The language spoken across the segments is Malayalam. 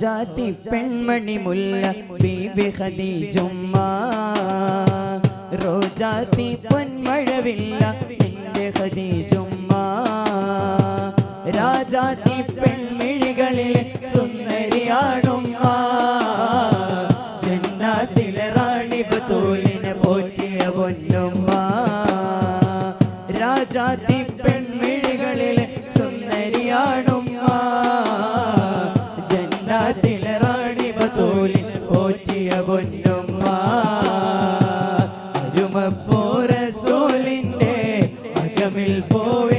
ജാതി പെൺമണി മുല്ല ബീവി ഖദീജുമ്മ. റോജാതി പൊന്മഴവില്ല നിന്റെ ഖദീജുമ്മ. രാജാതി പെൺമിഴികളിൽ സുന്ദരിയാണുമ്മ. ജന്നാത്തിലെ റാണി ബതൂല el pobre.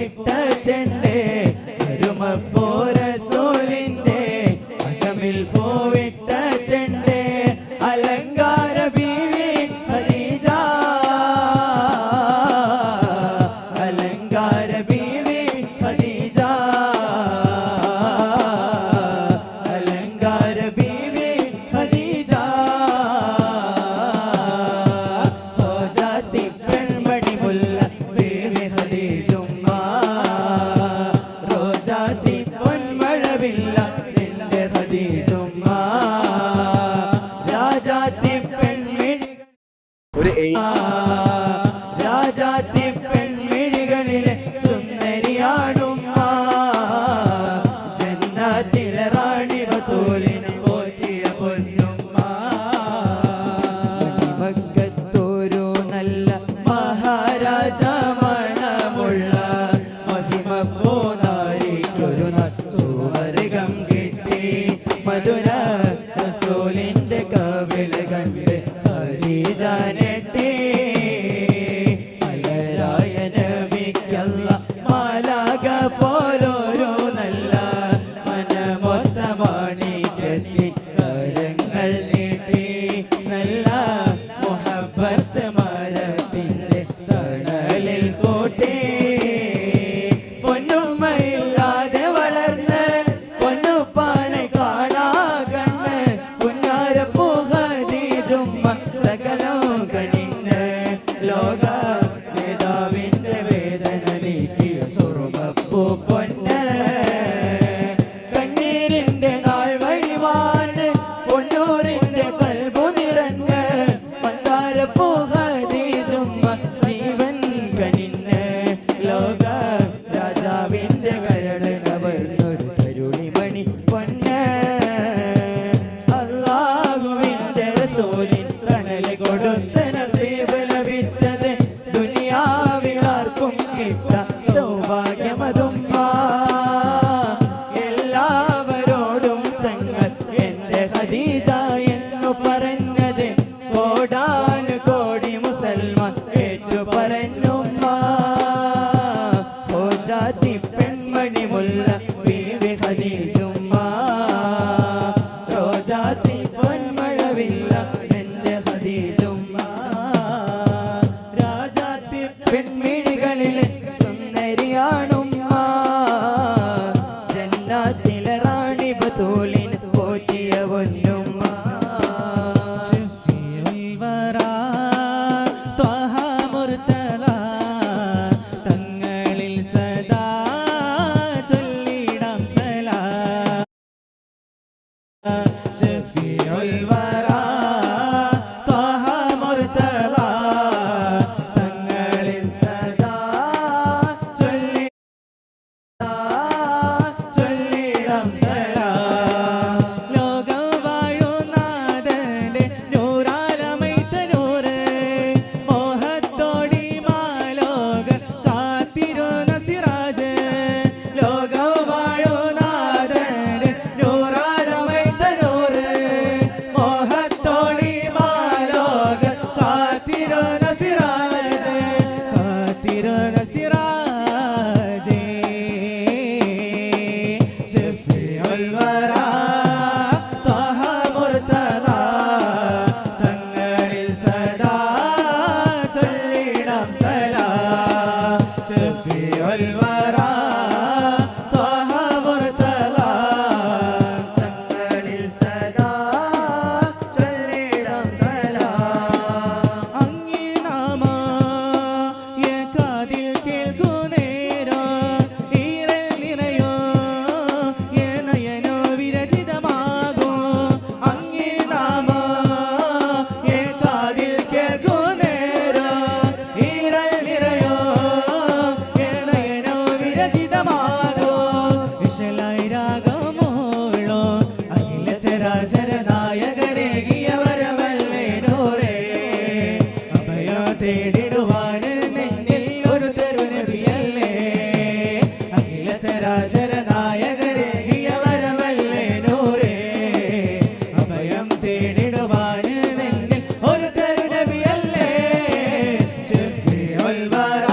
ഒരു എയ്റ്റ് సకల ¡Suscríbete al canal! but